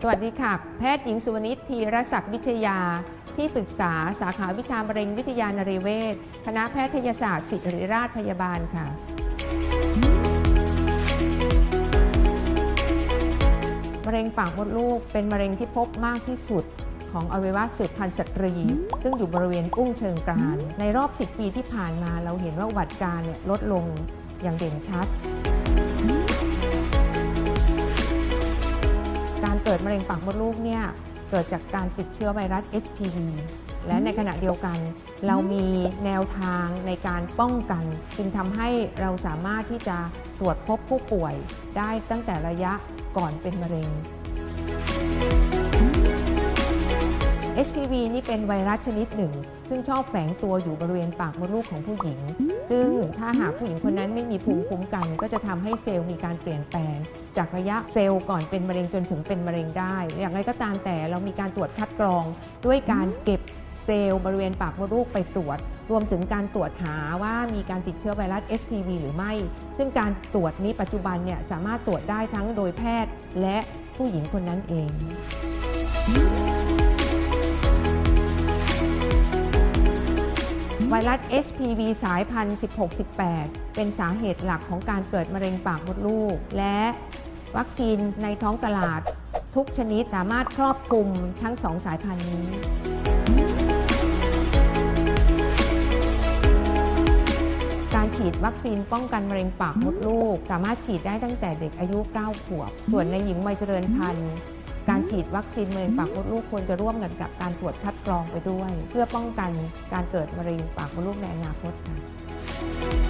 สวัสดีค่ะ แพทย์หญิงสุวรรณิตธีรศักดิ์วิชยา ที่ปรึกษาสาขาวิชามะเร็งวิทยานรีเวชคณะแพทยศาสตร์ศิริราชพยาบาลค่ะ มะเร็งปากมดลูกเป็นมะเร็งที่พบมากที่สุดของอวัยวะสืบพันธุ์สตรี ซึ่งอยู่บริเวณอุ้งเชิงกรานในรอบ 10 ปีที่ผ่านมาเราเห็นว่าอุบัติการเนี่ยลดลงอย่างเด่นชัด ดมะเร็งปากมดลูกเนี่ยเกิดจากการติดเชื้อไวรัส HPV และในขณะเดียวกัน เรามีแนวทางในการป้องกัน จึงทำให้เราสามารถที่จะตรวจพบผู้ป่วยได้ตั้งแต่ระยะก่อนเป็นมะเร็ง นี่เป็นไวรัสชนิดหนึ่ง ซึ่งชอบแฝงตัวอยู่บริเวณปากมดลูกของผู้หญิง ซึ่งถ้าหากผู้หญิงคนนั้นไม่มีภูมิคุ้มกัน ก็จะทำให้เซลล์มีการเปลี่ยนแปลง จากระยะเซลล์ก่อนเป็นมะเร็งจนถึงเป็นมะเร็งได้ อย่างไรก็ตามแต่เรามีการตรวจคัดกรอง ด้วยการเก็บเซลล์บริเวณปากมดลูกไปตรวจ รวมถึงการตรวจหาว่ามีการติดเชื้อไวรัส HPV หรือไม่ ซึ่งการตรวจนี้ปัจจุบันเนี่ยสามารถตรวจได้ทั้งโดยแพทย์และผู้หญิงคนนั้นเอง ไวรัส HPV สายพันธุ์ 16-18 เป็นสาเหตุหลักของการเกิดมะเร็งปากมดลูก และวัคซีนในท้องตลาด ทุกชนิดสามารถครอบคลุมทั้งสองสายพันธุ์นี้การฉีดวัคซีนป้องกันมะเร็งปากมดลูก สามารถฉีดได้ตั้งแต่เด็กอายุ 9 ขวบ ส่วนในหญิงวัยเจริญพันธุ์ การฉีดวัคซีนมะเร็งปากมดลูกควรจะร่วมกันกับการตรวจคัดกรองไปด้วย เพื่อป้องกันการเกิดมะเร็งปากมดลูกในอนาคตค่ะ